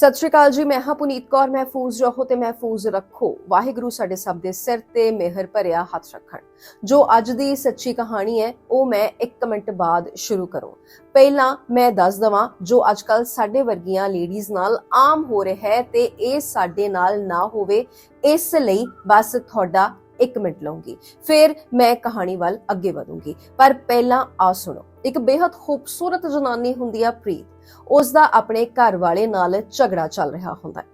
ਸਤਿ ਸ਼੍ਰੀ ਅਕਾਲ ਜੀ, ਮੈਂ ਹਾਂ ਪੁਨੀਤ ਕੌਰ ਮਹਿਫੂਜ਼ ਰਹੋ ਤੇ ਮਹਿਫੂਜ਼ ਰੱਖੋ। ਵਾਹਿਗੁਰੂ ਸਾਡੇ ਸਭ ਦੇ ਸਿਰ ਤੇ ਮਿਹਰ ਭਰਿਆ ਹੱਥ ਰੱਖਣ। ਜੋ ਅੱਜ ਦੀ ਸੱਚੀ ਕਹਾਣੀ ਹੈ, ਉਹ ਮੈਂ 1 ਮਿੰਟ ਬਾਅਦ ਸ਼ੁਰੂ ਕਰੂੰ। ਪਹਿਲਾਂ ਮੈਂ ਦੱਸ ਦਵਾਂ, ਜੋ ਅੱਜਕੱਲ ਸਾਡੇ ਵਰਗੀਆਂ ਲੇਡੀਜ਼ ਨਾਲ ਆਮ ਹੋ ਰਿਹਾ ਹੈ ਤੇ ਇਹ ਸਾਡੇ ਨਾਲ ਨਾ ਹੋਵੇ, ਇਸ ਲਈ ਬਸ ਤੁਹਾਡਾ 1 ਮਿੰਟ ਲਵਾਂਗੀ ਫਿਰ ਮੈਂ ਕਹਾਣੀ ਵੱਲ ਅੱਗੇ ਵਧੂੰਗੀ। ਪਰ ਪਹਿਲਾਂ ਆ ਸੁਣੋ। ਇੱਕ ਬੇहद ਖੂਬਸੂਰਤ ਜਨਾਨੀ ਹੁੰਦੀ ਆ ਪ੍ਰੀਤ। ਉਸ ਦਾ ਆਪਣੇ ਘਰ ਵਾਲੇ ਨਾਲ ਝਗੜਾ ਚੱਲ ਰਿਹਾ ਹੁੰਦਾ ਹੈ।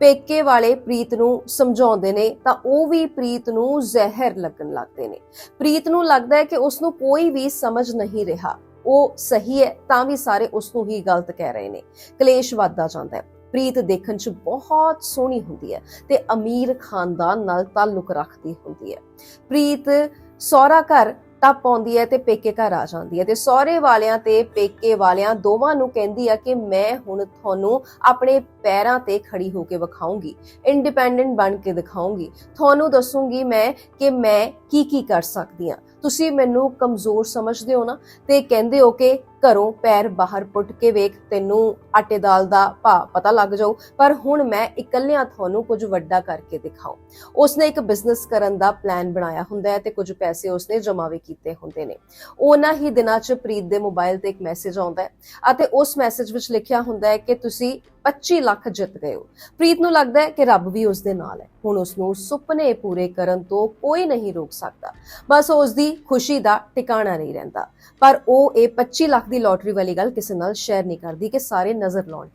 ਪੇਕੇ ਵਾਲੇ ਪ੍ਰੀਤ ਨੂੰ ਸਮਝਾਉਂਦੇ ਨੇ ਤਾਂ ਉਹ ਵੀ ਪ੍ਰੀਤ ਨੂੰ ਜ਼ਹਿਰ ਲੱਗਣ ਲੱਗਦੇ ਨੇ। ਪ੍ਰੀਤ ਨੂੰ ਲੱਗਦਾ ਹੈ ਕਿ ਉਸ ਨੂੰ ਕੋਈ ਵੀ ਸਮਝ ਨਹੀਂ ਰਿਹਾ। ਉਹ ਸਹੀ ਹੈ ਤਾਂ ਵੀ ਸਾਰੇ ਉਸ ਨੂੰ ਹੀ ਗਲਤ ਕਹਿ ਰਹੇ ਨੇ। ਕਲੇਸ਼ ਵੱਧਦਾ ਜਾਂਦਾ ਹੈ। ਪ੍ਰੀਤ ਦੇਖਣ 'ਚ ਬਹੁਤ ਸੋਹਣੀ ਹੁੰਦੀ ਹੈ ਤੇ ਅਮੀਰ ਖਾਨਦਾਨ ਨਾਲ ਤਾਲੁਕ ਰੱਖਦੀ ਹੁੰਦੀ ਹੈ। ਪ੍ਰੀਤ ਸਹੁਰਾ ਘਰ ਟੱਪ ਆਉਂਦੀ ਹੈ ਤੇ ਪੇਕੇ ਘਰ ਆ ਜਾਂਦੀ ਹੈ ਤੇ ਸਹੁਰੇ ਵਾਲਿਆਂ ਤੇ ਪੇਕੇ ਵਾਲਿਆਂ ਦੋਵਾਂ ਨੂੰ ਕਹਿੰਦੀ ਆ ਕਿ ਮੈਂ ਹੁਣ ਤੁਹਾਨੂੰ ਆਪਣੇ ਪੈਰਾਂ ਤੇ ਖੜੀ ਹੋ ਕੇ ਵਿਖਾਉਂਗੀ ਇੰਡੀਪੈਂਡੈਂਟ ਬਣ ਕੇ ਦਿਖਾਉਂਗੀ। ਤੁਹਾਨੂੰ ਦੱਸੂਗੀ ਮੈਂ ਕਿ ਮੈਂ ਕੀ ਕੀ ਕਰ ਸਕਦੀ ਆ ਤੁਸੀਂ ਮੈਨੂੰ ਕਮਜ਼ੋਰ ਸਮਝਦੇ ਹੋ ਨਾ ਤੇ ਕਹਿੰਦੇ ਹੋ ਕਿ ਘਰੋਂ ਪੈਰ ਬਾਹਰ ਪੁੱਟ ਕੇ ਵੇਖ, ਤੈਨੂੰ ਆਟੇ ਦਾਲ ਦਾ ਭਾ ਪਤਾ ਲੱਗ ਜਾਊ, ਪਰ ਹੁਣ ਮੈਂ ਇਕੱਲਿਆਂ ਤੁਹਾਨੂੰ ਕੁਝ ਵੱਡਾ ਕਰਕੇ ਦਿਖਾਉ। ਉਸਨੇ ਇੱਕ ਬਿਜ਼ਨਸ ਕਰਨ ਦਾ ਪਲਾਨ ਬਣਾਇਆ ਹੁੰਦਾ ਹੈ ਤੇ ਕੁਝ ਪੈਸੇ ਉਸਨੇ ਜਮ੍ਹਾਂ ਵੀ ਕੀਤੇ ਹੁੰਦੇ ਨੇ। ਉਹਨਾਂ ਹੀ ਦਿਨਾਂ 'ਚ ਪ੍ਰੀਤ ਦੇ ਮੋਬਾਈਲ ਤੇ ਇੱਕ ਮੈਸੇਜ ਆਉਂਦਾ ਹੈ ਅਤੇ ਉਸ ਮੈਸੇਜ ਵਿੱਚ ਲਿਖਿਆ ਹੁੰਦਾ ਹੈ ਕਿ ਤੁਸੀਂ 25 ਲੱਖ ਜਿੱਤ ਗਏ ਹੋ। ਪ੍ਰੀਤ ਨੂੰ ਲੱਗਦਾ ਹੈ ਕਿ ਰੱਬ ਵੀ ਉਸ ਦੇ ਨਾਲ ਹੈ। ਹੁਣ ਉਸ ਨੂੰ ਸੁਪਨੇ ਪੂਰੇ ਕਰਨ ਤੋਂ ਕੋਈ ਨਹੀਂ ਰੋਕ ਸਕਦਾ। ਬਸ ਉਸ ਦੀ ਖੁਸ਼ੀ ਦਾ ਟਿਕਾਣਾ ਨਹੀਂ ਰਹਿੰਦਾ। ਪਰ ਉਹ ਇਹ 25 ਲੱਖ ਦੀ ਲੋਟਰੀ ਵਾਲੀ ਗੱਲ ਕਿਸੇ ਨਾਲ ਸ਼ੇਅਰ ਨਹੀਂ ਕਰਦੀ ਕਿ ਸਾਰੇ ਨਜ਼ਰ ਲਾਉਣ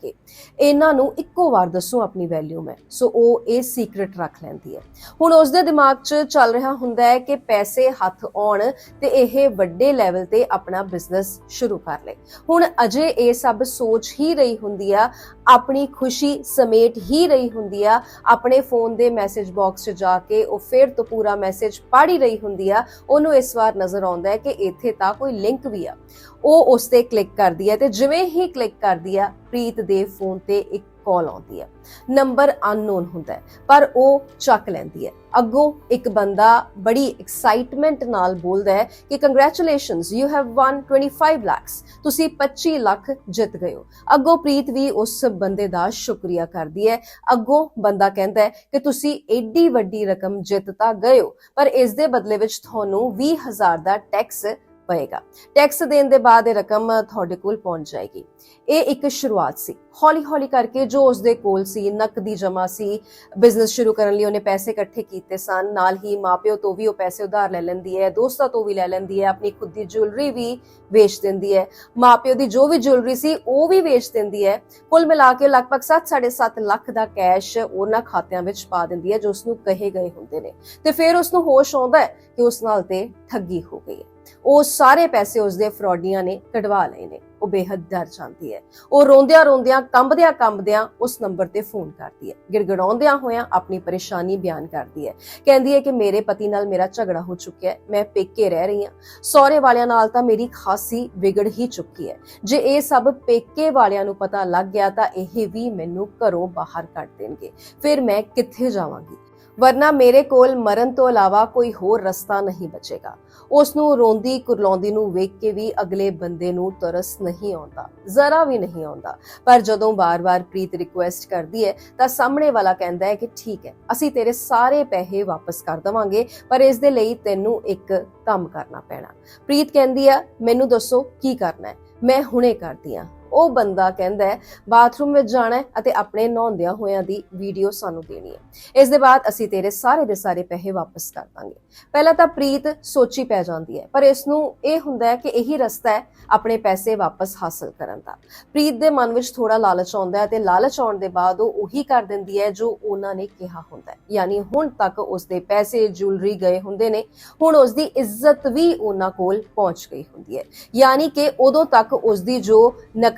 ਇਹਨਾਂ ਨੂੰ ਇੱਕੋ ਵਾਰ ਦੱਸੋ ਆਪਣੀ ਵੈਲਿਊ ਮੈਂ। ਸੋ ਉਹ ਇਹ ਸੀਕ੍ਰੀਟ ਰੱਖ ਲੈਂਦੀ ਹੈ। ਹੁਣ ਉਸ ਦੇ ਦਿਮਾਗ 'ਚ ਚੱਲ ਰਿਹਾ ਹੁੰਦਾ ਹੈ ਕਿ ਪੈਸੇ ਹੱਥ ਆਉਣ ਤੇ ਇਹ ਵੱਡੇ ਲੈਵਲ ਤੇ ਆਪਣਾ ਬਿਜ਼ਨਸ ਸ਼ੁਰੂ ਕਰ ਲੇ। ਹੁਣ ਅਜੇ ਇਹ ਸਭ ਸੋਚ ਹੀ ਰਹੀ ਹੁੰਦੀ ਆ, ਆਪਣੀ ਖੁਸ਼ੀ ਸਮੇਟ ਹੀ ਰਹੀ ਹੁੰਦੀ ਆ, ਆਪਣੇ ਫੋਨ ਦੇ ਮੈਸੇਜ ਬਾਕਸ 'ਚ ਜਾ ਕੇ ਉਹ ਫੇਰ ਤੋਂ ਪੂਰਾ ਮੈਸੇਜ ਪੜ੍ਹ ਹੀ ਰਹੀ ਹੁੰਦੀ ਆ, ਉਹਨੂੰ ਇਸ ਵਾਰ ਨਜ਼ਰ ਆਉਂਦਾ ਹੈ ਕਿ ਇੱਥੇ ਤਾਂ ਕੋਈ ਲਿੰਕ ਵੀ ਆ। ਉਹ ਉਸ ਤੇ ਕਲਿੱਕ ਕਰਦੀ ਹੈ ਤੇ ਜਿਵੇਂ ਹੀ ਕਲਿੱਕ ਕਰਦੀ ਆ, ਪ੍ਰੀਤ ਦੇ ਫੋਨ ਤੇ ਇੱਕ ਕਾਲ ਆਉਂਦੀ ਹੈ ਨੰਬਰ ਅਨਨੋਨ ਹੁੰਦਾ ਹੈ, ਪਰ ਉਹ ਚੱਕ ਲੈਂਦੀ ਹੈ। ਅੱਗੋਂ ਇੱਕ ਬੰਦਾ ਬੜੀ ਐਕਸਾਈਟਮੈਂਟ ਨਾਲ ਬੋਲਦਾ ਹੈ ਕਿ congratulations you have won 25 lakhs ਤੁਸੀਂ 25 ਲੱਖ ਜਿੱਤ ਗਏ ਹੋ। ਅੱਗੋਂ ਪ੍ਰੀਤ ਵੀ ਉਸ ਬੰਦੇ ਦਾ ਸ਼ੁਕਰੀਆ ਕਰਦੀ ਹੈ। ਅੱਗੋਂ ਬੰਦਾ ਕਹਿੰਦਾ ਹੈ ਕਿ ਤੁਸੀਂ ਐਡੀ ਵੱਡੀ ਰਕਮ ਜਿੱਤ ਤਾਂ ਗਏ ਹੋ, ਪਰ ਇਸ ਦੇ ਬਦਲੇ ਵਿੱਚ ਤੁਹਾਨੂੰ 20000 ਦਾ ਟੈਕਸ ਪਏਗਾ। ਟੈਕਸ ਦੇਣ ਦੇ ਬਾਅਦ ਇਹ ਰਕਮ ਤੁਹਾਡੇ ਕੋਲ ਪਹੁੰਚ ਜਾਏਗੀ। ਇਹ ਇੱਕ ਸ਼ੁਰੂਆਤ ਸੀ। ਹੌਲੀ ਹੌਲੀ ਕਰਕੇ ਜੋ ਉਸ ਦੇ ਕੋਲ ਸੀ, ਨਕਦੀ ਜਮਾ ਸੀ ਬਿਜ਼ਨਸ ਸ਼ੁਰੂ ਕਰਨ ਲਈ ਉਹਨੇ ਪੈਸੇ ਇਕੱਠੇ ਕੀਤੇ ਸਨ। ਨਾਲ ਹੀ ਮਾਪਿਓ ਤੋਂ ਵੀ ਉਹ ਪੈਸੇ ਉਧਾਰ ਲੈ ਲੈਂਦੀ ਹੈ, ਦੋਸਤਾਂ ਤੋਂ ਵੀ ਲੈ ਲੈਂਦੀ ਹੈ, ਆਪਣੀ ਖੁਦ ਦੀ ਜੁਐਲਰੀ ਵੀ ਵੇਚ ਦਿੰਦੀ ਹੈ। ਮਾਪਿਓ ਦੀ ਜੋ ਵੀ ਜੁਐਲਰੀ ਸੀ, ਉਹ ਵੀ ਵੇਚ ਦਿੰਦੀ ਹੈ। ਕੁੱਲ ਮਿਲਾ ਕੇ ਲਗਭਗ 7.5 ਲੱਖ ਦਾ ਕੈਸ਼ ਉਹਨਾਂ ਖਾਤਿਆਂ ਵਿੱਚ ਪਾ ਦਿੰਦੀ ਹੈ, ਜੋ ਉਸ ਨੂੰ ਕਹੇ ਗਏ ਹੁੰਦੇ ਨੇ। ਤੇ ਫਿਰ ਉਸ ਨੂੰ ਹੋਸ਼ ਆਉਂਦਾ ਹੈ ਕਿ ਉਸ ਨਾਲ ਤੇ ਠੱਗੀ ਹੋ ਗਈ ਹੈ। ਉਹ ਸਾਰੇ ਪੈਸੇ ਉਸਦੇ ਫਰੋਡੀਆਂ ਨੇ ਕਢਵਾ ਲਏ ਨੇ। ਉਹ ਬੇਹੱਦ ਡਰ ਜਾਂਦੀ ਹੈ। ਉਹ ਰੋਂਦਿਆਂ ਰੋਂਦਿਆਂ, ਕੰਬਦਿਆਂ ਕੰਬਦਿਆਂ ਉਸ ਨੰਬਰ ਤੇ ਫੋਨ ਕਰਦੀ ਹੈ। ਗਿੜਗੜਾਉਂਦਿਆਂ ਹੋਇਆਂ ਆਪਣੀ ਪਰੇਸ਼ਾਨੀ ਬਿਆਨ ਕਰਦੀ ਹੈ। ਕਹਿੰਦੀ ਹੈ ਕਿ ਮੇਰੇ ਪਤੀ ਨਾਲ ਮੇਰਾ ਝਗੜਾ ਹੋ ਚੁੱਕਿਆ ਹੈ। ਮੈਂ ਪੇਕੇ ਰਹਿ ਰਹੀ ਹਾਂ। ਸਹੁਰੇ ਵਾਲਿਆਂ ਨਾਲ ਤਾਂ ਮੇਰੀ ਖਾਸੀ ਵਿਗੜ ਹੀ ਚੁੱਕੀ ਹੈ। ਜੇ ਇਹ ਸਭ ਪੇਕੇ ਵਾਲਿਆਂ ਨੂੰ ਪਤਾ ਲੱਗ ਗਿਆ ਤਾਂ ਇਹ ਵੀ ਮੈਨੂੰ ਘਰੋਂ ਬਾਹਰ ਕੱਢ ਦੇਣਗੇ। ਫਿਰ ਮੈਂ ਕਿੱਥੇ ਜਾਵਾਂਗੀ? ਵਰਨਾ ਮੇਰੇ ਕੋਲ ਮਰਨ ਤੋਂ ਇਲਾਵਾ ਕੋਈ ਹੋਰ ਰਸਤਾ ਨਹੀਂ ਬਚੇਗਾ। ਉਸ ਨੂੰ ਰੋਂਦੀ ਕੁਰਲਾਉਂਦੀ ਨੂੰ ਵੇਖ ਕੇ ਵੀ ਅਗਲੇ ਬੰਦੇ ਨੂੰ ਤਰਸ ਨਹੀਂ ਆਉਂਦਾ, ਜ਼ਰਾ ਵੀ ਨਹੀਂ ਆਉਂਦਾ। ਪਰ ਜਦੋਂ ਬਾਰ-ਬਾਰ ਪ੍ਰੀਤ ਰਿਕੁਐਸਟ ਕਰਦੀ ਹੈ, ਤਾਂ ਸਾਹਮਣੇ ਵਾਲਾ ਕਹਿੰਦਾ ਹੈ ਕਿ ਠੀਕ ਹੈ, ਅਸੀਂ ਤੇਰੇ ਸਾਰੇ ਪੈਸੇ ਵਾਪਸ ਕਰ ਦਵਾਂਗੇ, ਪਰ ਇਸ ਦੇ ਲਈ ਤੈਨੂੰ ਇੱਕ ਕੰਮ ਕਰਨਾ ਪੈਣਾ। ਪ੍ਰੀਤ ਕਹਿੰਦੀ ਆ ਮੈਨੂੰ ਦੱਸੋ ਕੀ ਕਰਨਾ ਹੈ? ਮੈਂ ਹੁਣੇ ਕਰਦੀ ਆ ਉਹ ਬੰਦਾ ਕਹਿੰਦਾ ਹੈ, ਬਾਥਰੂਮ ਵਿੱਚ ਜਾਣਾ ਹੈ ਅਤੇ ਆਪਣੇ ਨਹਾਉਂਦਿਆਂ ਹੋਇਆਂ ਦੀ ਵੀਡੀਓ ਸਾਨੂੰ ਦੇਣੀ ਹੈ। ਇਸ ਦੇ ਬਾਅਦ ਅਸੀਂ ਤੇਰੇ ਸਾਰੇ ਦੇ ਸਾਰੇ ਪੈਸੇ ਵਾਪਸ ਕਰ ਦਾਂਗੇ। ਪਹਿਲਾਂ ਤਾਂ ਪ੍ਰੀਤ ਸੋਚੀ ਪੈ ਜਾਂਦੀ ਹੈ, ਪਰ ਇਸ ਨੂੰ ਇਹ ਹੁੰਦਾ ਹੈ ਕਿ ਇਹੀ ਰਸਤਾ ਹੈ ਆਪਣੇ ਪੈਸੇ ਵਾਪਸ ਹਾਸਲ ਕਰਨ ਦਾ। ਪ੍ਰੀਤ ਦੇ ਮਨ ਵਿੱਚ ਥੋੜਾ ਲਾਲਚ ਆਉਂਦਾ ਹੈ ਤੇ ਲਾਲਚ ਆਉਣ ਦੇ ਬਾਅਦ ਉਹ ਉਹੀ ਕਰ ਦਿੰਦੀ ਹੈ ਜੋ ਉਹਨਾਂ ਨੇ ਕਿਹਾ ਹੁੰਦਾ ਹੈ। ਯਾਨੀ ਹੁਣ ਤੱਕ ਉਸ ਦੇ ਪੈਸੇ, ਜੁਐਲਰੀ ਗਏ ਹੁੰਦੇ ਨੇ, ਹੁਣ ਉਸ ਦੀ ਇੱਜ਼ਤ ਵੀ ਉਹਨਾਂ ਕੋਲ ਪਹੁੰਚ ਗਈ ਹੁੰਦੀ ਹੈ। ਯਾਨੀ ਕਿ ਉਦੋਂ ਤੱਕ ਉਸ ਦੀ ਜੋ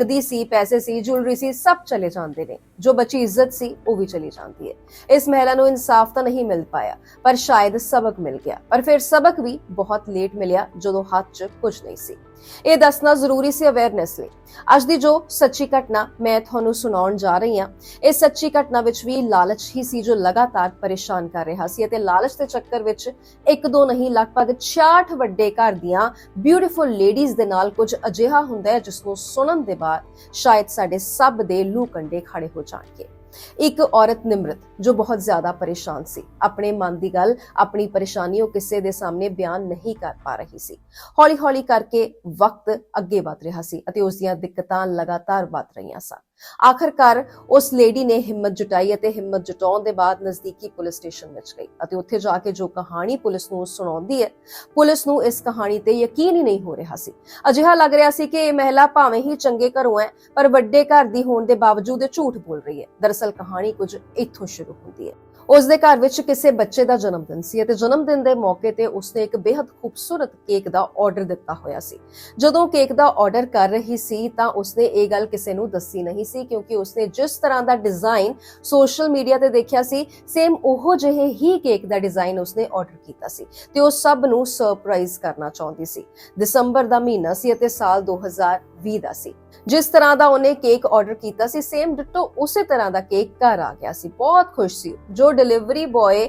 ਨਕਦੀ ਸੀ, ਪੈਸੇ ਸੀ ਜੁਐਲਰੀ ਸੀ, ਸਭ ਚਲੇ ਜਾਂਦੇ ਨੇ। ਜੋ ਬਚੀ ਇੱਜ਼ਤ ਸੀ, ਉਹ ਵੀ ਚਲੀ ਜਾਂਦੀ ਹੈ। ਇਸ ਮਹਿਲਾ ਨੂੰ ਇਨਸਾਫ ਤਾਂ ਨਹੀਂ ਮਿਲ ਪਾਇਆ, ਪਰ ਸ਼ਾਇਦ ਸਬਕ ਮਿਲ ਗਿਆ। ਪਰ ਫਿਰ ਸਬਕ ਵੀ ਬਹੁਤ ਲੇਟ ਮਿਲਿਆ, ਜਦੋਂ ਹੱਥ 'ਚ ਕੁਝ ਨਹੀਂ ਸੀ। ਇਹ ਦੱਸਣਾ ਜ਼ਰੂਰੀ ਸੀ ਅਵੇਅਰਨੈਸ ਲਈ। ਅੱਜ ਦੀ ਜੋ ਸੱਚੀ ਘਟਨਾ ਮੈਂ ਤੁਹਾਨੂੰ ਸੁਣਾਉਣ ਜਾ ਰਹੀ ਹਾਂ, ਇਹ ਸੱਚੀ ਘਟਨਾ ਵਿੱਚ ਵੀ ਲਾਲਚ ਹੀ ਸੀ ਜੋ ਲਗਾਤਾਰ ਪਰੇਸ਼ਾਨ ਕਰ ਰਿਹਾ ਸੀ ਅਤੇ ਲਾਲਚ ਦੇ ਚੱਕਰ ਵਿੱਚ ਇੱਕ ਦੋ ਨਹੀਂ, ਲਗਭਗ 66 ਵੱਡੇ ਘਰ ਦੀਆਂ ਬਿਊਟੀਫੁਲ ਲੇਡੀਜ਼ ਦੇ ਨਾਲ ਕੁਝ ਅਜਿਹਾ ਹੁੰਦਾ ਹੈ ਜਿਸ ਨੂੰ ਸੁਣਨ ਦੇ ਬਾਅਦ ਸ਼ਾਇਦ ਸਾਡੇ ਸਭ ਦੇ ਲੂ ਕੰਡੇ ਖੜੇ ਹੋ ਜਾਣਗੇ। ਇੱਕ ਔਰਤ ਨਿਮਰਤ, ਜੋ ਬਹੁਤ ਜ਼ਿਆਦਾ ਪਰੇਸ਼ਾਨ ਸੀ। ਆਪਣੇ ਮਨ ਦੀ ਗੱਲ, ਆਪਣੀ ਪਰੇਸ਼ਾਨੀ ਉਹ ਕਿਸੇ ਦੇ ਸਾਹਮਣੇ ਬਿਆਨ ਨਹੀਂ ਕਰ ਪਾ ਰਹੀ ਸੀ। ਹੌਲੀ-ਹੌਲੀ ਕਰਕੇ ਵਕਤ ਅੱਗੇ ਵਧ ਰਿਹਾ ਸੀ ਅਤੇ ਉਸ ਦੀਆਂ ਦਿੱਕਤਾਂ ਲਗਾਤਾਰ ਵਧ ਰਹੀਆਂ ਸਨ। ਆਖਰਕਾਰ ਉਸ ਲੇਡੀ ਨੇ ਹਿੰਮਤ ਜੁਟਾਈ ਅਤੇ ਹਿੰਮਤ ਜੁਟਾਉਣ ਦੇ ਬਾਅਦ ਨਜ਼ਦੀਕੀ ਪੁਲਿਸ ਸਟੇਸ਼ਨ ਵਿੱਚ ਗਈ ਅਤੇ ਉੱਥੇ ਜਾ ਕੇ ਜੋ ਕਹਾਣੀ ਪੁਲਿਸ ਨੂੰ ਸੁਣਾਉਂਦੀ ਹੈ, ਪੁਲਿਸ ਨੂੰ ਇਸ ਕਹਾਣੀ ਤੇ ਯਕੀਨ ਹੀ ਨਹੀਂ ਹੋ ਰਿਹਾ ਸੀ। ਅਜਿਹਾ ਲੱਗ ਰਿਹਾ ਸੀ ਕਿ ਇਹ ਮਹਿਲਾ ਭਾਵੇਂ ਹੀ ਚੰਗੇ ਘਰੋਂ ਹੈ, ਪਰ ਵੱਡੇ ਘਰ ਦੀ ਹੋਣ ਦੇ ਬਾਵਜੂਦ ਇਹ ਝੂਠ ਬੋਲ ਰਹੀ ਹੈ। ਦਰਅਸਲ ਕਹਾਣੀ ਕੁਝ ਇੱਥੋਂ ਸ਼ੁਰੂ ਹੁੰਦੀ ਹੈ। ਉਸ ਦੇ ਘਰ ਵਿੱਚ ਕਿਸੇ ਬੱਚੇ ਦਾ ਜਨਮ ਦਿਨ ਸੀ ਅਤੇ ਜਨਮ ਦਿਨ ਦੇ ਮੌਕੇ ਤੇ ਉਸਨੇ ਇੱਕ ਬੇहद ਖੂਬਸੂਰਤ ਕੇਕ ਦਾ ਆਰਡਰ ਦਿੱਤਾ ਹੋਇਆ ਸੀ। ਜਦੋਂ ਕੇਕ ਦਾ ਆਰਡਰ ਕਰ ਰਹੀ ਸੀ ਤਾਂ ਉਸਨੇ ਇਹ ਗੱਲ ਕਿਸੇ ਨੂੰ ਦੱਸੀ ਨਹੀਂ ਸੀ ਕਿਉਂਕਿ ਉਸਨੇ ਜਿਸ ਤਰ੍ਹਾਂ ਦਾ ਡਿਜ਼ਾਈਨ ਸੋਸ਼ਲ ਮੀਡੀਆ ਤੇ ਦੇਖਿਆ ਸੀ ਸੇਮ ਉਹੋ ਜਿਹੇ ਹੀ ਕੇਕ ਦਾ ਡਿਜ਼ਾਈਨ ਉਸਨੇ ਆਰਡਰ ਕੀਤਾ ਸੀ ਤੇ ਉਹ ਸਭ ਨੂੰ ਸਰਪ੍ਰਾਈਜ਼ ਕਰਨਾ ਚਾਹੁੰਦੀ ਸੀ। ਦਸੰਬਰ ਦਾ ਮਹੀਨਾ ਸੀ ਅਤੇ ਸਾਲ ਵੀ ਦਾ ਸੀ। ਜਿਸ ਤਰ੍ਹਾਂ ਦਾ ਉਹਨੇ ਕੇਕ ਆਰਡਰ ਕੀਤਾ ਸੀ ਸੇਮ ਡਿਟੋ ਉਸੇ ਤਰ੍ਹਾਂ ਦਾ ਕੇਕ ਘਰ ਆ ਗਿਆ ਸੀ। ਬਹੁਤ ਖੁਸ਼ ਸੀ। ਜੋ ਡਿਲੀਵਰੀ ਬॉय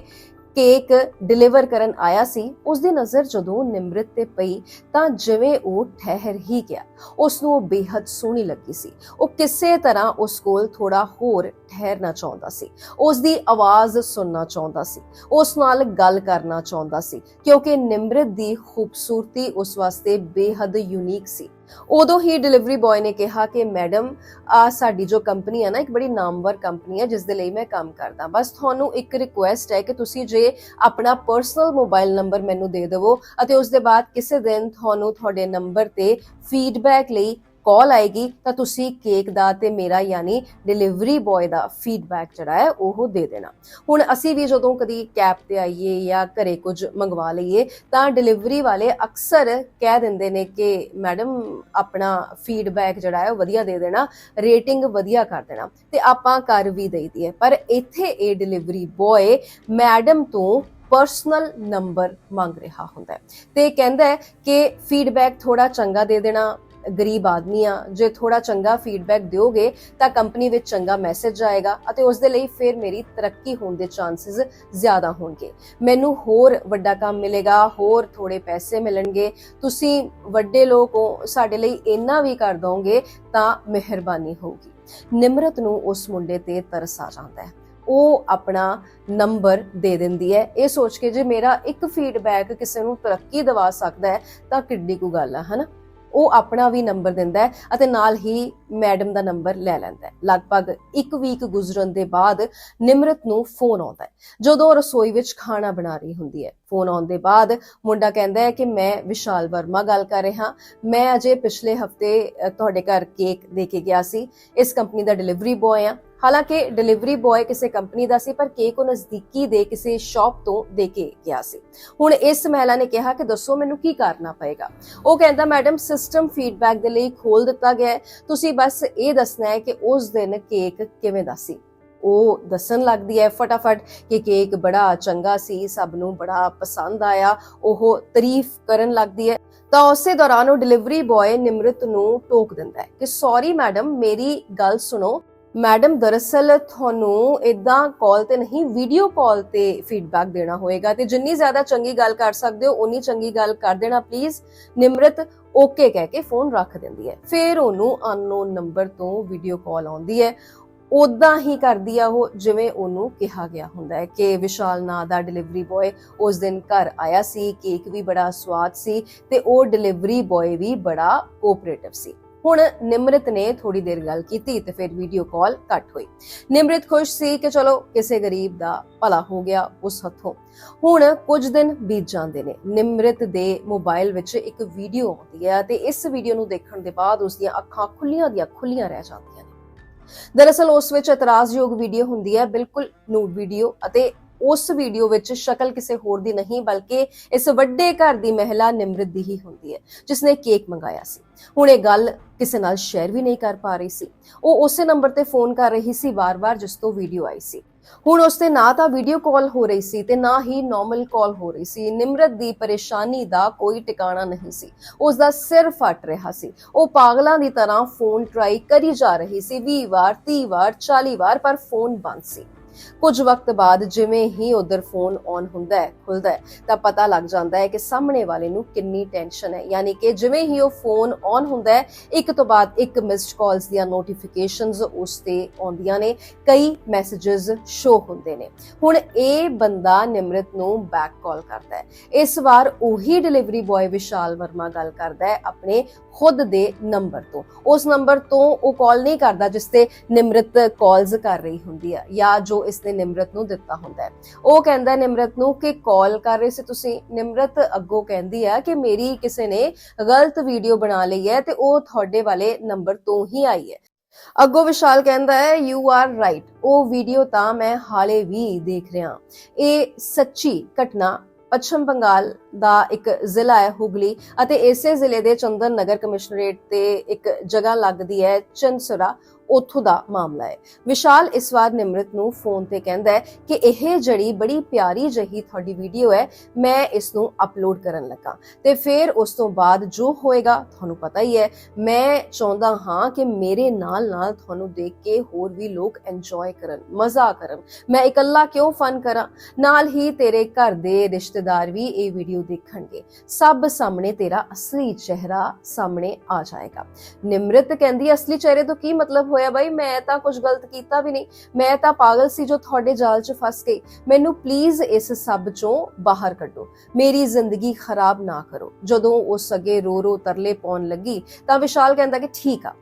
ਕੇਕ ਡਿਲੀਵਰ ਕਰਨ ਆਇਆ ਸੀ ਉਸ ਦੀ ਨਜ਼ਰ ਜਦੋਂ ਨਿਮਰਤ ਤੇ ਪਈ ਤਾਂ ਜਿਵੇਂ ਉਹ ਠਹਿਰ ਹੀ ਗਿਆ। ਉਸ ਨੂੰ ਉਹ ਬੇहद ਸੋਹਣੀ ਲੱਗੀ ਸੀ। ਉਹ ਕਿਸੇ ਤਰ੍ਹਾਂ ਉਸ ਕੋਲ ਥੋੜਾ ਹੋਰ ਠਹਿਰਨਾ ਚਾਹੁੰਦਾ ਸੀ। ਉਸ ਦੀ ਆਵਾਜ਼ ਸੁਣਨਾ ਚਾਹੁੰਦਾ ਸੀ। ਉਸ ਨਾਲ ਗੱਲ ਕਰਨਾ ਚਾਹੁੰਦਾ ਸੀ, ਕਿਉਂਕਿ ਨਿਮਰਤ ਦੀ ਖੂਬਸੂਰਤੀ ਉਸ ਵਾਸਤੇ ਬੇहद ਯੂਨੀਕ ਸੀ। ਉਦੋਂ ਹੀ ਡਿਲੀਵਰੀ ਬॉय ਨੇ ਕਿਹਾ ਕਿ, ਮੈਡਮ, ਆ ਸਾਡੀ ਜੋ ਕੰਪਨੀ ਹੈ ਨਾ, ਇੱਕ ਬੜੀ ਨਾਮਵਰ ਕੰਪਨੀ ਹੈ ਜਿਸ ਦੇ ਲਈ ਮੈਂ ਕੰਮ ਕਰਦਾ। ਬਸ ਤੁਹਾਨੂੰ ਇੱਕ ਰਿਕੁਐਸਟ ਹੈ ਕਿ ਤੁਸੀਂ ਜੇ ਆਪਣਾ ਪਰਸਨਲ ਮੋਬਾਈਲ ਨੰਬਰ ਮੈਨੂੰ ਦੇ ਦਿਵੋ ਅਤੇ ਉਸ ਦੇ ਬਾਅਦ ਕਿਸੇ ਦਿਨ ਤੁਹਾਨੂੰ ਤੁਹਾਡੇ ਨੰਬਰ ਤੇ ਫੀਡਬੈਕ ਲਈ ਕਾਲ ਆਏਗੀ, ਤਾਂ ਤੁਸੀਂ ਕੇਕ ਦਾ ਤੇ ਮੇਰਾ ਯਾਨੀ ਡਿਲੀਵਰੀ ਬॉय ਦਾ ਫੀਡਬੈਕ ਜਿਹੜਾ ਹੈ, ਉਹ ਦੇ ਦੇਣਾ। ਹੁਣ ਅਸੀਂ ਵੀ ਜਦੋਂ ਕਦੀ ਕੈਬ ਤੇ ਆਈਏ ਜਾਂ ਘਰੇ ਕੁਝ ਮੰਗਵਾ ਲਈਏ, ਤਾਂ ਡਿਲੀਵਰੀ ਵਾਲੇ ਅਕਸਰ ਕਹਿ ਦਿੰਦੇ ਨੇ ਕਿ, ਮੈਡਮ, ਆਪਣਾ ਫੀਡਬੈਕ ਜਿਹੜਾ ਹੈ, ਉਹ ਵਧੀਆ ਦੇ ਦੇਣਾ ਰੇਟਿੰਗ ਵਧੀਆ ਕਰ ਦੇਣਾ। ਤੇ ਆਪਾਂ ਕਰ ਵੀ ਦਈਦੀ ਹੈ। ਪਰ ਇੱਥੇ ਇਹ ਡਿਲੀਵਰੀ ਬॉय ਮੈਡਮ ਤੋਂ ਪਰਸਨਲ ਨੰਬਰ ਮੰਗ ਰਿਹਾ ਹੁੰਦਾ ਹੈ। ਤੇ ਕਹਿੰਦਾ ਹੈ ਕਿ ਫੀਡਬੈਕ ਥੋੜਾ ਚੰਗਾ ਦੇ ਦੇਣਾ ਗਰੀਬ ਆਦਮੀ ਆ, ਜੇ ਥੋੜਾ ਚੰਗਾ ਫੀਡਬੈਕ ਦਿਓਗੇ ਤਾਂ ਕੰਪਨੀ ਵਿੱਚ ਚੰਗਾ ਮੈਸੇਜ ਜਾਏਗਾ ਅਤੇ ਉਸ ਦੇ ਲਈ ਫਿਰ ਮੇਰੀ ਤਰੱਕੀ ਹੋਣ ਦੇ ਚਾਂਸਸ ਜ਼ਿਆਦਾ ਹੋਣਗੇ। ਮੈਨੂੰ ਹੋਰ ਵੱਡਾ ਕੰਮ ਮਿਲੇਗਾ, ਹੋਰ ਥੋੜੇ ਪੈਸੇ ਮਿਲਣਗੇ। ਤੁਸੀਂ ਵੱਡੇ ਲੋਕ ਹੋ, ਸਾਡੇ ਲਈ ਇੰਨਾ ਵੀ ਕਰ ਦੋਗੇ ਤਾਂ ਮਿਹਰਬਾਨੀ ਹੋਊਗੀ। ਨਿਮਰਤ ਨੂੰ ਉਸ ਮੁੰਡੇ ਤੇ ਤਰਸ ਆ ਜਾਂਦਾ ਹੈ। ਉਹ ਆਪਣਾ ਨੰਬਰ ਦੇ ਦਿੰਦੀ ਹੈ। ਇਹ ਸੋਚ ਕੇ ਜੇ ਮੇਰਾ ਇੱਕ ਫੀਡਬੈਕ ਕਿਸੇ ਨੂੰ ਤਰੱਕੀ ਦਿਵਾ ਸਕਦਾ ਹੈ ਤਾਂ ਕਿੱਡੀ ਕੁ ਗੱਲ ਹੈ ਹਨਾ? ਉਹ ਆਪਣਾ ਵੀ ਨੰਬਰ ਦਿੰਦਾ ਹੈ ਅਤੇ ਨਾਲ ਹੀ ਮੈਡਮ ਦਾ ਨੰਬਰ ਲੈ ਲੈਂਦਾ ਹੈ। ਲਗਭਗ 1 ਵੀਕ ਗੁਜ਼ਰਨ ਦੇ ਬਾਅਦ ਨਿਮਰਤ ਨੂੰ ਫੋਨ ਆਉਂਦਾ ਹੈ। ਜਦੋਂ ਰਸੋਈ ਵਿੱਚ ਖਾਣਾ ਬਣਾ ਰਹੀ ਹੁੰਦੀ ਹੈ ਫੋਨ ਆਉਣ ਦੇ ਬਾਅਦ ਮੁੰਡਾ ਕਹਿੰਦਾ ਹੈ ਕਿ ਮੈਂ ਵਿਸ਼ਾਲ ਵਰਮਾ ਗੱਲ ਕਰ ਰਿਹਾ ਮੈਂ ਅਜੇ ਪਿਛਲੇ ਹਫ਼ਤੇ ਤੁਹਾਡੇ ਘਰ ਕੇਕ ਦੇ ਕੇ ਗਿਆ ਸੀ। ਇਸ ਕੰਪਨੀ ਦਾ ਡਿਲੀਵਰੀ ਬॉय ਆ ਹਾਲਾਂਕਿ ਡਿਲੀਵਰੀ ਬॉय ਕਿਸੇ ਕੰਪਨੀ ਦਾ ਸੀ, ਪਰ ਕੇਕ ਉਹ ਨਜ਼ਦੀਕੀ ਦੇ ਕਿਸੇ ਸ਼ਾਪ ਤੋਂ ਦੇ ਕੇ ਗਿਆ ਸੀ। ਹੁਣ ਇਸ ਮਹਿਲਾ ਨੇ ਕਿਹਾ ਕਿ ਦੱਸੋ ਮੈਨੂੰ ਕੀ ਕਰਨਾ ਪਏਗਾ। ਉਹ ਕਹਿੰਦਾ ਮੈਡਮ ਸਿਸਟਮ ਫੀਡਬੈਕ ਦੇ ਲਈ ਖੋਲ ਦਿੱਤਾ ਗਿਆ ਤੁਸੀਂ ਬਸ ਇਹ ਦੱਸਣਾ ਹੈ ਕਿ ਉਸ ਦਿਨ ਕੇਕ ਕਿਵੇਂ ਦਾ ਸੀ? ਉਹ ਦੱਸਣ ਲੱਗਦੀ ਹੈ ਫਟਾਫਟ ਕਿ ਕੇਕ ਬੜਾ ਚੰਗਾ ਸੀ, ਸਭ ਨੂੰ ਬੜਾ ਪਸੰਦ ਆਇਆ। ਉਹ ਤਾਰੀਫ ਕਰਨ ਲੱਗਦੀ ਹੈ। ਤਾਂ ਉਸੇ ਦੌਰਾਨ ਉਹ ਡਿਲੀਵਰੀ ਬॉय ਨਿਮਰਤ ਨੂੰ ਟੋਕ ਦਿੰਦਾ ਹੈ ਕਿ ਸੌਰੀ ਮੈਡਮ ਮੇਰੀ ਗੱਲ ਸੁਣੋ। ਮੈਡਮ, ਦਰਅਸਲ ਤੁਹਾਨੂੰ ਇਦਾਂ ਕਾਲ ਤੇ ਨਹੀਂ ਵੀਡੀਓ ਕਾਲ ਤੇ ਫੀਡਬੈਕ ਦੇਣਾ ਹੋਏਗਾ ਤੇ ਜਿੰਨੀ ਜ਼ਿਆਦਾ ਚੰਗੀ ਗੱਲ ਕਰ ਸਕਦੇ ਹੋ ਉਨੀ ਚੰਗੀ ਗੱਲ ਕਰ ਦੇਣਾ ਪਲੀਜ਼ ਨਿਮਰਤ ਓਕੇ ਕਹਿ ਕੇ ਫੋਨ ਰੱਖ ਦਿੰਦੀ ਹੈ। ਫਿਰ ਉਹਨੂੰ ਅਨਨੋਨ ਨੰਬਰ ਤੋਂ ਵੀਡੀਓ ਕਾਲ ਆਉਂਦੀ ਹੈ। ਉਦਾਂ ਹੀ ਕਰਦੀ ਆ ਉਹ, ਜਿਵੇਂ ਉਹਨੂੰ ਕਿਹਾ ਗਿਆ ਹੁੰਦਾ ਹੈ ਕਿ ਵਿਸ਼ਾਲ ਨਾਂ ਦਾ ਡਿਲੀਵਰੀ ਬॉय ਉਸ ਦਿਨ ਘਰ ਆਇਆ ਸੀ ਕੇਕ ਵੀ ਬੜਾ ਸਵਾਦ ਸੀ ਤੇ ਉਹ ਡਿਲੀਵਰੀ ਬॉय ਵੀ ਬੜਾ ਕੋਆਪਰੇਟਿਵ ਸੀ। ਹੁਣ ਨਿਮਰਤ ਨੇ ਥੋੜੀ ਦੇਰ ਗੱਲ ਕੀਤੀ ਤੇ ਫਿਰ ਵੀਡੀਓ ਕਾਲ ਕੱਟ ਹੋਈ। ਨਿਮਰਤ ਖੁਸ਼ ਸੀ ਕਿ ਚਲੋ ਕਿਸੇ ਗਰੀਬ ਦਾ ਭਲਾ ਹੋ ਗਿਆ ਉਸ ਹੱਥੋਂ। ਹੁਣ ਕੁਝ ਦਿਨ ਬੀਤ ਜਾਂਦੇ ਨੇ। ਨਿਮਰਤ ਦੇ ਮੋਬਾਈਲ ਵਿੱਚ ਇੱਕ ਵੀਡੀਓ ਆਉਂਦੀ ਹੈ ਤੇ ਇਸ ਵੀਡੀਓ ਨੂੰ ਦੇਖਣ ਦੇ ਬਾਅਦ ਉਸ ਦੀਆਂ ਅੱਖਾਂ ਖੁੱਲੀਆਂ ਦੀਆਂ ਖੁੱਲੀਆਂ ਰਹਿ ਜਾਂਦੀਆਂ ਨੇ। ਦਰਅਸਲ ਉਸ ਵਿੱਚ ਇਤਰਾਜ਼ਯੋਗ ਵੀਡੀਓ ਹੁੰਦੀ ਹੈ। ਬਿਲਕੁਲ ਨੂਡ ਵੀਡੀਓ ਅਤੇ ਉਸ ਵੀਡੀਓ ਵਿੱਚ ਸ਼ਕਲ ਕਿਸੇ ਹੋਰ ਦੀ ਨਹੀਂ, ਬਲਕਿ ਇਸ ਵੱਡੇ ਘਰ ਦੀ ਮਹਿਲਾ ਨਿਮਰਤ ਦੀ ਹੀ ਹੁੰਦੀ ਹੈ ਜਿਸ ਨੇ ਕੇਕ ਮੰਗਾਇਆ ਸੀ। ਹੁਣ ਇਹ ਗੱਲ ਕਿਸੇ ਨਾਲ ਸ਼ੇਅਰ ਵੀ ਨਹੀਂ ਕਰ ਪਾ ਰਹੀ ਸੀ। ਉਹ ਉਸੇ ਨੰਬਰ ਤੇ ਫੋਨ ਕਰ ਰਹੀ ਸੀ ਵਾਰ-ਵਾਰ ਜਿਸ ਤੋਂ ਵੀਡੀਓ ਆਈ ਸੀ। ਹੁਣ ਉਸ ਤੇ ਨਾ ਤਾਂ ਵੀਡੀਓ ਕਾਲ ਹੋ ਰਹੀ ਸੀ ਤੇ ਨਾ ਹੀ ਨਾਰਮਲ ਕਾਲ ਹੋ ਰਹੀ ਸੀ। ਨਿਮਰਤ ਦੀ ਪਰੇਸ਼ਾਨੀ ਦਾ ਕੋਈ ਟਿਕਾਣਾ ਨਹੀਂ ਸੀ। ਉਸ ਦਾ ਸਿਰ ਫਟ ਰਿਹਾ ਸੀ। ਉਹ ਪਾਗਲਾਂ ਦੀ ਤਰ੍ਹਾਂ ਫੋਨ ਟਰਾਈ ਕਰੀ ਜਾ ਰਹੀ ਸੀ। 20 ਵਾਰ 30 ਵਾਰ 40 ਵਾਰ, ਪਰ ਫੋਨ ਬੰਦ ਸੀ। ਕੁਝ ਵਕਤ ਬਾਅਦ ਜਿਵੇਂ ਹੀ ਉਧਰ ਫੋਨ ਔਨ ਹੁੰਦਾ ਹੈ, ਖੁੱਲਦਾ ਹੈ, ਤਾਂ ਪਤਾ ਲੱਗ ਜਾਂਦਾ ਹੈ ਕਿ ਸਾਹਮਣੇ ਵਾਲੇ ਨੂੰ ਕਿੰਨੀ ਟੈਨਸ਼ਨ ਹੈ। ਯਾਨੀ ਕਿ ਜਿਵੇਂ ਹੀ ਉਹ ਫੋਨ ਔਨ ਹੁੰਦਾ ਹੈ, ਇੱਕ ਤੋਂ ਬਾਅਦ ਇੱਕ ਮਿਸਡ ਕਾਲਸ ਦੀਆਂ ਨੋਟੀਫਿਕੇਸ਼ਨਸ ਉਸ ਤੇ ਆਉਂਦੀਆਂ ਨੇ, ਕਈ ਮੈਸੇजेस ਸ਼ੋ ਹੁੰਦੇ ਨੇ। ਹੁਣ ਇਹ ਬੰਦਾ ਨਿਮਰਤ ਨੂੰ ਬੈਕ ਕਾਲ ਕਰਦਾ ਹੈ। ਇਸ ਵਾਰ ਉਹੀ ਡਿਲੀਵਰੀ ਬॉय ਵਿਸ਼ਾਲ ਵਰਮਾ ਗੱਲ ਕਰਦਾ ਹੈ, ਆਪਣੇ ਖੁਦ ਦੇ ਨੰਬਰ ਤੋਂ। ਉਸ ਨੰਬਰ ਤੋਂ ਉਹ ਕਾਲ ਨਹੀਂ ਕਰਦਾ ਜਿਸ ਤੇ ਨਿਮਰਤ ਕਾਲਸ ਕਰ ਰਹੀ ਹੁੰਦੀ ਹੈ ਜਾਂ ਜੋ ਇਸਨੇ ਨਿਮਰਤ ਨੂੰ ਦਿੱਤਾ ਹੁੰਦਾ ਹੈ। ਉਹ ਕਹਿੰਦਾ ਨਿਮਰਤ ਨੂੰ ਕਿ ਕਾਲ ਕਰ ਰਹੇ ਸੀ ਤੁਸੀਂ। ਨਿਮਰਤ ਅੱਗੋਂ ਕਹਿੰਦੀ ਹੈ ਕਿ ਮੇਰੀ ਕਿਸੇ ਨੇ ਗਲਤ ਵੀਡੀਓ ਬਣਾ ਲਈ ਹੈ ਤੇ ਉਹ ਤੁਹਾਡੇ ਵਾਲੇ ਨੰਬਰ ਤੋਂ ਹੀ ਆਈ ਹੈ। ਅੱਗੋਂ ਵਿਸ਼ਾਲ ਕਹਿੰਦਾ ਹੈ ਯੂ ਆਰ ਰਾਈਟ ਉਹ ਵੀਡੀਓ ਤਾਂ ਮੈਂ ਹਾਲੇ ਵੀ ਦੇਖ ਰਿਹਾ। ਇਹ ਸੱਚੀ ਘਟਨਾ ਪੱਛਮ ਬੰਗਾਲ ਦਾ ਇੱਕ ਜ਼ਿਲ੍ਹਾ ਹੈ ਹੁਗਲੀ ਅਤੇ ਇਸੇ ਜ਼ਿਲ੍ਹੇ ਦੇ ਚੰਦਨ ਨਗਰ ਕਮਿਸ਼ਨਰੇਟ ਤੇ ਇੱਕ ਜਗ੍ਹਾ ਲੱਗਦੀ ਹੈ ਚੰਸਰਾ। ਉੱਥੋਂ ਦਾ ਮਾਮਲਾ ਹੈ। ਵਿਸ਼ਾਲ ਇਸ ਵਾਰ ਨਿਮਰਤ ਨੂੰ ਫੋਨ ਤੇ ਕਹਿੰਦਾ ਹੈ ਕਿ ਇਹ ਜਿਹੜੀ ਬੜੀ ਪਿਆਰੀ ਜਹੀ ਤੁਹਾਡੀ ਵੀਡੀਓ ਹੈ, ਮੈਂ ਇਸ ਨੂੰ ਅਪਲੋਡ ਕਰਨ ਲੱਗਾ। ਤੇ ਫਿਰ ਉਸ ਤੋਂ ਬਾਅਦ ਜੋ ਹੋਏਗਾ, ਤੁਹਾਨੂੰ ਪਤਾ ਹੀ ਹੈ। ਮੈਂ ਚਾਹੁੰਦਾ ਹਾਂ ਕਿ ਮੇਰੇ ਨਾਲ ਨਾਲ ਤੁਹਾਨੂੰ ਦੇਖ ਕੇ ਹੋਰ ਵੀ ਲੋਕ ਇੰਜੋਏ ਕਰਨ, ਮਜ਼ਾ ਕਰਨ। ਮੈਂ ਇਕੱਲਾ ਕਿਉਂ ਫਨ ਕਰਾਂ? ਨਾਲ ਹੀ ਤੇਰੇ ਘਰ ਦੇ ਰਿਸ਼ਤੇਦਾਰ ਵੀ ਇਹ ਵੀਡੀਓ ਦੇਖਣਗੇ। ਸਭ ਸਾਹਮਣੇ ਤੇਰਾ ਅਸਲੀ ਚਿਹਰਾ ਸਾਹਮਣੇ ਆ ਜਾਏਗਾ। ਨਿਮਰਤ ਕਹਿੰਦੀ, ਅਸਲੀ ਚਿਹਰੇ ਤੋਂ ਕੀ ਮਤਲਬ ਹੋਇਆ? ਬਾਈ ਮੈਂ ਤਾਂ ਕੁਝ ਗਲਤ ਕੀਤਾ ਵੀ ਨਹੀਂ। ਮੈਂ ਤਾਂ ਪਾਗਲ ਸੀ ਜੋ ਤੁਹਾਡੇ ਜਾਲ 'ਚ ਫਸ ਗਈ। ਮੈਨੂੰ ਪਲੀਜ਼ ਇਸ ਸਭ 'ਚੋਂ ਬਾਹਰ ਕੱਢੋ। ਮੇਰੀ ਜ਼ਿੰਦਗੀ ਖਰਾਬ ਨਾ ਕਰੋ। ਜਦੋਂ ਉਸ ਅੱਗੇ ਰੋ ਰੋ ਤਰਲੇ ਪਾਉਣ ਲੱਗੀ, ਤਾਂ ਵਿਸ਼ਾਲ ਕਹਿੰਦਾ ਕਿ ਠੀਕ ਆ।